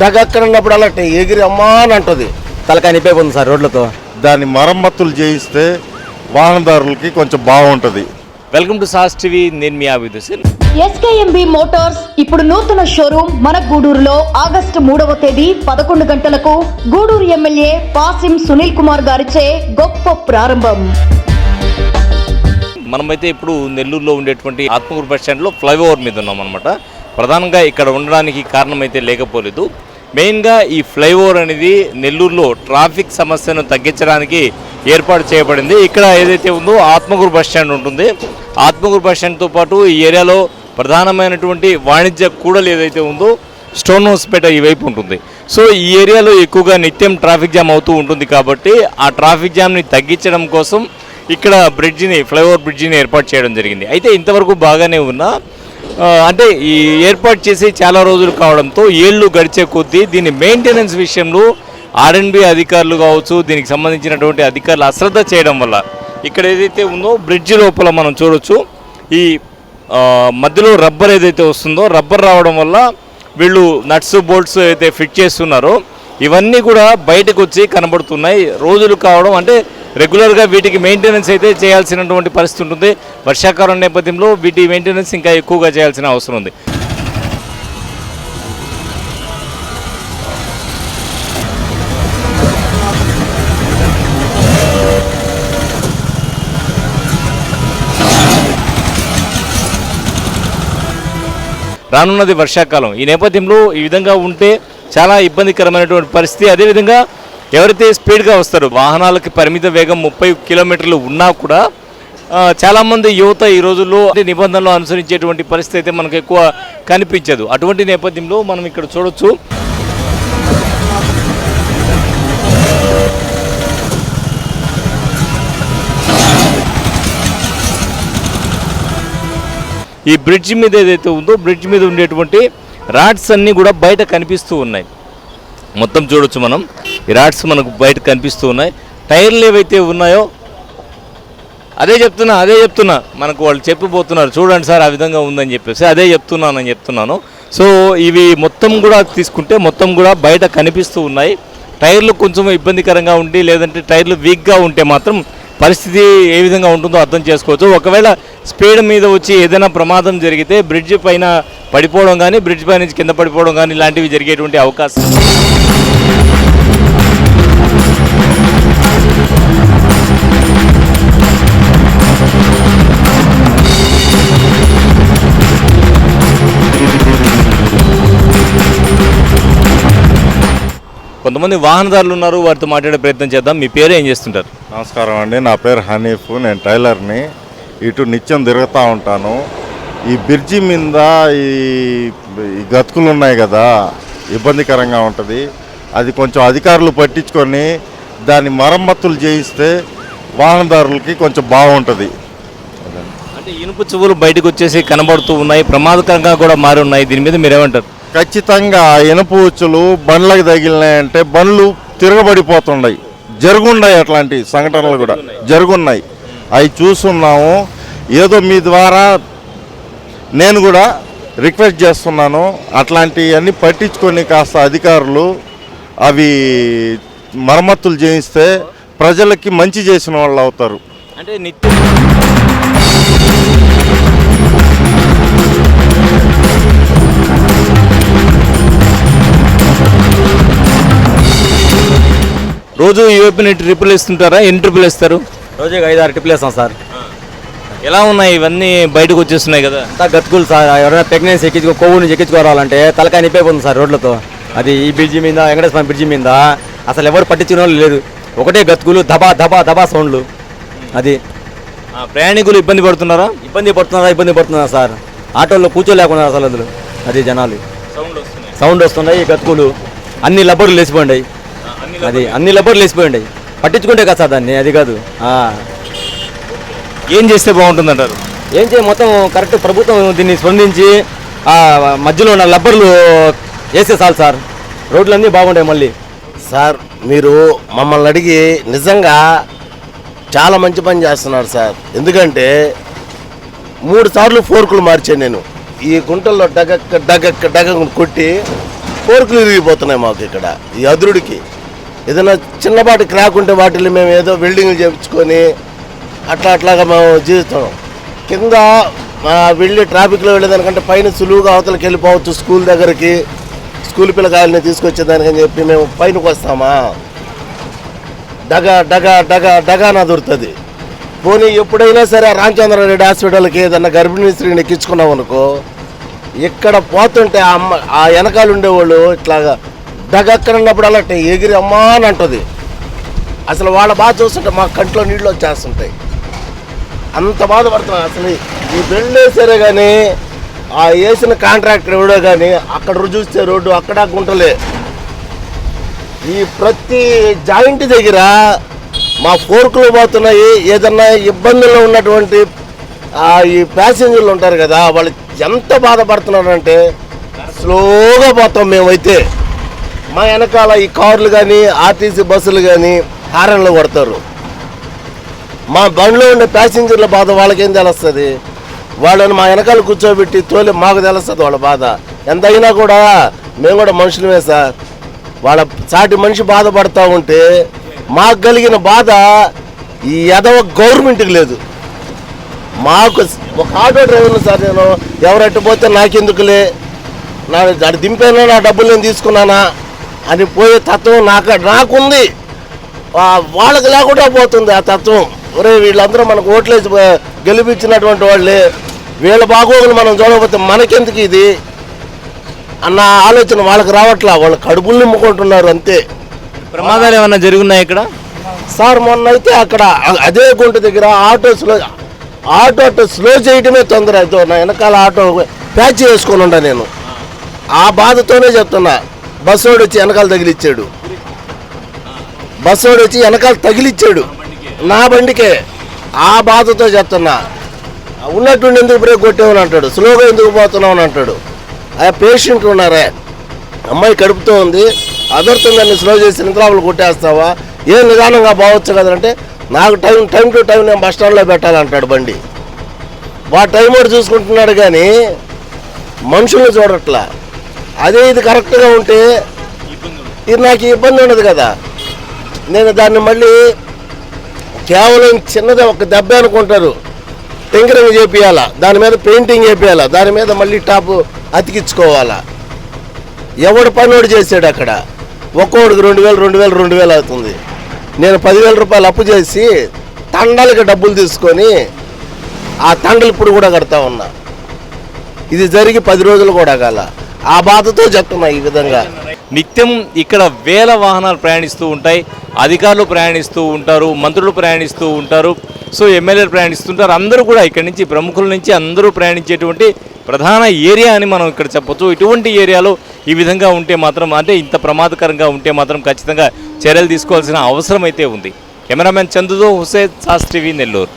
దగ్గర ఉన్నప్పుడు అలా ఎగిరి అమ్మా అని అంటుంది. తలకాయ నిప్పైపోతుంది సార్ రోడ్లతో. దాన్ని మరమ్మతులు చేయిస్తే వాహనదారులకి కొంచెం బాగుంటుంది. వెల్కమ్ టు సాస్ టీవీ నేను మీ ఆబిద్ హుసేన్. ఎస్కేఎంబి మోటార్స్ ఇప్పుడు నూతన షోరూమ్ మన గూడూరులో ఆగస్టు మూడవ తేదీ పదకొండు గంటలకు గూడూరు ఎమ్మెల్యే పాసిం సునీల్ కుమార్ గారిచే గొప్ప ప్రారంభం. మనమైతే ఇప్పుడు నెల్లూరులో ఉండేటువంటి ఆత్మకూరు బస్ స్టాండ్లో ఫ్లైఓవర్ మీద ఉన్నాం అనమాట ప్రధానంగా ఇక్కడ ఉండడానికి కారణం అయితే లేకపోలేదు. మెయిన్గా ఈ ఫ్లైఓవర్ అనేది నెల్లూరులో ట్రాఫిక్ సమస్యను తగ్గించడానికి ఏర్పాటు చేయబడింది. ఇక్కడ ఏదైతే ఉందో ఆత్మకూరు బస్ స్టాండ్ ఉంటుంది. ఆత్మకూరు బస్ స్టాండ్తో పాటు ఈ ఏరియాలో ప్రధానమైనటువంటి వాణిజ్య కూడలు ఏదైతే ఉందో స్టోన్ హౌస్పేట ఈ వైపు ఉంటుంది. సో ఈ ఏరియాలో ఎక్కువగా నిత్యం ట్రాఫిక్ జామ్ అవుతూ ఉంటుంది కాబట్టి ఆ ట్రాఫిక్ జామ్ని తగ్గించడం కోసం ఇక్కడ బ్రిడ్జిని ఫ్లైఓవర్ బ్రిడ్జిని ఏర్పాటు చేయడం జరిగింది. అయితే ఇంతవరకు బాగానే ఉన్నా అంటే ఈ ఏర్పాటు చేసి చాలా రోజులు కావడంతో ఏళ్ళు గడిచే కొద్దీ దీని మెయింటెనెన్స్ విషయంలో ఆర్ఎన్బి అధికారులు కావచ్చు దీనికి సంబంధించినటువంటి అధికారులు అశ్రద్ధ చేయడం వల్ల ఇక్కడ ఏదైతే ఉందో బ్రిడ్జ్ లోపల మనం చూడొచ్చు ఈ మధ్యలో రబ్బర్ ఏదైతే వస్తుందో రబ్బర్ రావడం వల్ల వీళ్ళు నట్స్ బోల్ట్స్ అయితే ఫిట్ చేస్తున్నారో ఇవన్నీ కూడా బయటకు వచ్చి కనబడుతున్నాయి. రోజులు కావడం అంటే రెగ్యులర్గా వీటికి మెయింటెనెన్స్ అయితే చేయాల్సినటువంటి పరిస్థితి ఉంటుంది. వర్షాకాలం నేపథ్యంలో వీటి మెయింటెనెన్స్ ఇంకా ఎక్కువగా చేయాల్సిన అవసరం ఉంది. రానున్నది వర్షాకాలం. ఈ నేపథ్యంలో ఈ విధంగా ఉంటే చాలా ఇబ్బందికరమైనటువంటి పరిస్థితి. అదేవిధంగా ఎవరైతే స్పీడ్గా వస్తారో వాహనాలకి పరిమిత వేగం ముప్పై కిలోమీటర్లు ఉన్నా కూడా చాలామంది యువత ఈ రోజుల్లో నిబంధనలు అనుసరించేటువంటి పరిస్థితి అయితే మనకు ఎక్కువ కనిపించదు. అటువంటి నేపథ్యంలో మనం ఇక్కడ చూడొచ్చు. ఈ బ్రిడ్జ్ మీద ఏదైతే ఉందో బ్రిడ్జ్ మీద ఉండేటువంటి రాడ్స్ అన్నీ కూడా బయట కనిపిస్తూ ఉన్నాయి. మొత్తం చూడొచ్చు మనం. ఈ రాడ్స్ మనకు బయట కనిపిస్తూ ఉన్నాయి. టైర్లు ఏవైతే ఉన్నాయో అదే చెప్తున్నా అదే చెప్తున్నా. మనకు వాళ్ళు చెప్పిపోతున్నారు చూడండి సార్ ఆ విధంగా ఉందని చెప్పేసి. అదే చెప్తున్నానని చెప్తున్నాను. సో ఇవి మొత్తం కూడా తీసుకుంటే మొత్తం కూడా బయట కనిపిస్తూ ఉన్నాయి. టైర్లు కొంచెం ఇబ్బందికరంగా ఉండి లేదంటే టైర్లు వీక్గా ఉంటే మాత్రం పరిస్థితి ఏ విధంగా ఉంటుందో అర్థం చేసుకోవచ్చు. ఒకవేళ స్పీడ్ మీద వచ్చి ఏదైనా ప్రమాదం జరిగితే బ్రిడ్జ్ పైన పడిపోవడం కానీ బ్రిడ్జ్ పై నుంచి కింద పడిపోవడం కానీ ఇలాంటివి జరిగేటువంటి అవకాశం కొంతమంది వాహనదారులు ఉన్నారు వారితో మాట్లాడే ప్రయత్నం చేద్దాం. మీ పేరు ఏం చేస్తుంటారు? నమస్కారం అండి. నా పేరు హనీఫ్. నేను టైలర్ని. ఇటు నిత్యం తిరుగుతూ ఉంటాను. ఈ బ్రిడ్జి మీద ఈ గతుకులు ఉన్నాయి కదా ఇబ్బందికరంగా ఉంటుంది. అది కొంచెం అధికారులు పట్టించుకొని దాన్ని మరమ్మతులు చేయిస్తే వాహనదారులకి కొంచెం బాగుంటుంది. అంటే ఇనుప చువ్వులు బయటకు వచ్చేసి కనబడుతూ ఉన్నాయి ప్రమాదకరంగా కూడా మారి ఉన్నాయి. దీని మీద మీరు ఏమంటారు ఖచ్చితంగా ఇనుప ఉచ్చులు బండ్లకు తగిలినాయంటే బండ్లు తిరగబడిపోతున్నాయి. జరుగున్నాయి అట్లాంటి సంఘటనలు కూడా. జరుగున్నాయి. అవి చూస్తున్నాము. ఏదో మీ ద్వారా నేను కూడా రిక్వెస్ట్ చేస్తున్నాను. అట్లాంటివన్నీ పట్టించుకొని కాస్త అధికారులు అవి మరమ్మతులు చేయిస్తే ప్రజలకి మంచి చేసిన వాళ్ళు అవుతారు. అంటే నిత్యం రోజు ఈ వైపున ట్రిపుల్ ఇస్తుంటారా ఎన్ని ట్రిపుల్ ఇస్తారు రోజుకి ఐదు ఆరు టిప్పులు వేస్తాం సార్. ఎలా ఉన్నాయి? ఇవన్నీ బయటకు వచ్చేస్తున్నాయి కదా. అంతా గతుకులు సార్. ఎవరైనా ప్రెగ్నెన్సీ ఎక్కించుకో కొవ్వు నుంచి ఎక్కించుకోవాలంటే తలకాయ నిప్పైపోతుంది సార్ రోడ్లతో. అది ఈ బ్రిడ్జి మీద వెంకటేశ్వర బ్రిడ్జి మీద? అసలు ఎవరు పట్టించిన వాళ్ళు లేదు ఒకటే గతుకులు దబా దబా దబా సౌండ్లు. అది. ప్రయాణికులు ఇబ్బంది పడుతున్నారా? ఇబ్బంది పడుతున్నారా ఇబ్బంది పడుతున్నారా సార్? ఆటోల్లో కూర్చోలేకున్నారు అసలు అందులో? అది జనాలు. సౌండ్ వస్తున్నాయి. సౌండ్ వస్తున్నాయి గతుకులు. అన్ని లబ్బర్లు లేచిపోయిండాయి. అది అన్ని లబ్బర్లు లేచిపోయిండాయి. పట్టించుకుంటే కదా సార్ దాన్ని అది కాదు. ఏం చేస్తే బాగుంటుందంటారు? ఏం చేయ మొత్తం కరెక్ట్ ప్రభుత్వం దీన్ని స్పందించి ఆ మధ్యలో ఉన్న లబ్బర్లు వేస్తే చాలు సార్. రోడ్లన్నీ బాగుంటాయి మళ్ళీ. సార్ మీరు మమ్మల్ని అడిగి నిజంగా చాలా మంచి పని చేస్తున్నారు సార్. ఎందుకంటే మూడు సార్లు ఫోర్కులు మార్చాను నేను. ఈ గుంటల్లో డగక్క డగక్క డగ కొట్టి ఫోర్కులు విరిగిపోతున్నాయి మాకు ఇక్కడ ఈ అదురుడికి. ఏదైనా చిన్నపాటి క్రాక్ ఉంటే వాటిని మేము ఏదో వెల్డింగ్లు చేయించుకొని అట్లా అట్లాగా మేము జీవిస్తాం. కింద వెళ్ళి ట్రాఫిక్లో వెళ్ళేదానికంటే పైన సులువుగా అవతలకి వెళ్ళిపోవచ్చు స్కూల్ దగ్గరికి. స్కూల్ పిల్లకాయలని తీసుకొచ్చేదానికని చెప్పి మేము పైనకి వస్తామా? డగ డగ డగ డగా దొరుకుతుంది? పోనీ ఎప్పుడైనా సరే రామచంద్రారెడ్డి హాస్పిటల్కి ఏదన్నా గర్భిణీ స్త్రీని ఎక్కించుకున్నాం అనుకో ఇక్కడ పోతుంటే ఆ అమ్మ ఆ వెనకాల ఉండేవాళ్ళు ఇట్లాగా డగక్కడ ఉన్నప్పుడు అలా ఎగిరి అమ్మా అని అంటుంది. అసలు వాళ్ళ బాధ చూస్తుంటే మా కంట్లో నీళ్ళు వచ్చేస్తుంటాయి. అంత బాధపడుతున్నాం. అసలు ఈ బిల్డ్ సరే కానీ ఆ వేసిన కాంట్రాక్టర్ ఎవడో కానీ అక్కడ చూస్తే రోడ్డు అక్కడ గుంటలే. ఈ ప్రతి జాయింట్ దగ్గర మా ఫోర్కులు పోతున్నాయి ఏదన్నా ఇబ్బందుల్లో ఉన్నటువంటి ఈ ప్యాసింజర్లు ఉంటారు కదా వాళ్ళు ఎంత బాధపడుతున్నారంటే స్లోగా పోతాం మేమైతే. మా వెనకాల ఈ కార్లు కానీ ఆర్టీసీ బస్సులు కానీ హారన్లు కొడతారు. మా బండిలో ఉండే ప్యాసింజర్ల బాధ వాళ్ళకేం తెలుస్తుంది? వాళ్ళని మా వెనకాల కూర్చోబెట్టి తోలి మాకు తెలుస్తుంది వాళ్ళ బాధ. ఎంత అయినా కూడా మేము కూడా మనుషులమే సార్. వాళ్ళ సాటి మనిషి బాధపడతా ఉంటే మాకు కలిగిన బాధ ఈ ఎదవ గవర్నమెంట్కి లేదు. మాకు ఒక ఆటో డ్రైవర్ని సార్ నేను. ఎవరెట్టు పోతే నాకెందుకులే? నా అది దింపానా? నా డబ్బులు నేను తీసుకున్నానా? అని పోయే తత్వం నాకు నాకుంది. వాళ్ళకి లేకుండా పోతుంది ఆ తత్వం. ఒరే వీళ్ళందరూ మనకు ఓట్లేసి గెలిపించినటువంటి వాళ్ళే. వీళ్ళ బాగోగులు మనం చూడకపోతే మనకెందుకు ఇది? అన్న ఆలోచన వాళ్ళకి రావట్లా? వాళ్ళు కడుపులు నింపుకుంటున్నారు అంతే. ప్రమాదాలు ఏమైనా జరుగున్నాయి ఇక్కడ? సార్ మొన్న అయితే అక్కడ అదే గుంట దగ్గర ఆటో స్లో ఆటో అట్ట స్లో చేయడమే తొందర. అయితే నా వెనకాల ఆటో ప్యాచ్ చేసుకొని ఉండా నేను. ఆ బాధతోనే చెప్తున్నా. బస్సు వాడు వచ్చి వెనకాల తగిలిచ్చాడు. బస్సు వాడు వచ్చి వెనకాల తగిలిచ్చాడు. నా బండికే. ఆ బాధతో చెప్తున్నా. ఉన్నట్టుండి ఎందుకు బ్రేక్ కొట్టేవని అంటాడు. స్లోగా ఎందుకు పోతున్నావు అని అంటాడు. ఆ పేషెంట్ ఉన్నారే. అమ్మాయి కడుపుతో ఉంది. అదర్థంగా స్లో చేసి నిద్రావులు కొట్టేస్తావా? ఏం నిదానంగా బావచ్చు కదంటే నాకు టైం టైం టు టైం నేను బస్ స్టాండ్లో పెట్టాలంటాడు బండి. వాడు టైం కూడా చూసుకుంటున్నాడు కానీ మనుషుల్ని చూడట్లా. అదే ఇది కరెక్ట్గా ఉంటే ఇది నాకు ఇబ్బంది ఉండదు కదా. నేను దాన్ని మళ్ళీ కేవలం చిన్నదే ఒక దెబ్బ అనుకుంటారు. టింకరింగ్ చేపియాలా? దాని మీద పెయింటింగ్ చేపియాలా? దాని మీద మళ్ళీ టాప్ అతికించుకోవాలా? ఎవడు పనోడు చేశాడు అక్కడ? ఒక్కోడికి రెండు వేలు రెండు వేలు రెండు వేలు అవుతుంది. నేను పదివేల రూపాయలు అప్పు చేసి తండలకి డబ్బులు తీసుకొని ఆ తండలు ఇప్పుడు కూడా కడతా ఉన్నా. ఇది జరిగి పది రోజులు కూడా కాల. ఆ బాధతో చెప్తున్నా ఈ విధంగా నిత్యం ఇక్కడ వేల వాహనాలు ప్రయాణిస్తూ ఉంటాయి అధికారులు ప్రయాణిస్తూ ఉంటారు మంత్రులు ప్రయాణిస్తూ ఉంటారు సో ఎమ్మెల్యేలు ప్రయాణిస్తుంటారు. అందరూ కూడా ఇక్కడి నుంచి ప్రముఖుల నుంచి అందరూ ప్రయాణించేటువంటి ప్రధాన ఏరియా అని మనం ఇక్కడ చెప్పొచ్చు. ఇటువంటి ఏరియాలో ఈ విధంగా ఉంటే మాత్రం అంటే ఇంత ప్రమాదకరంగా ఉంటే మాత్రం ఖచ్చితంగా చర్యలు తీసుకోవాల్సిన అవసరం అయితే ఉంది. కెమెరామెన్ చందుతో హుసేన్ శాస్త్రివి నెల్లూరు.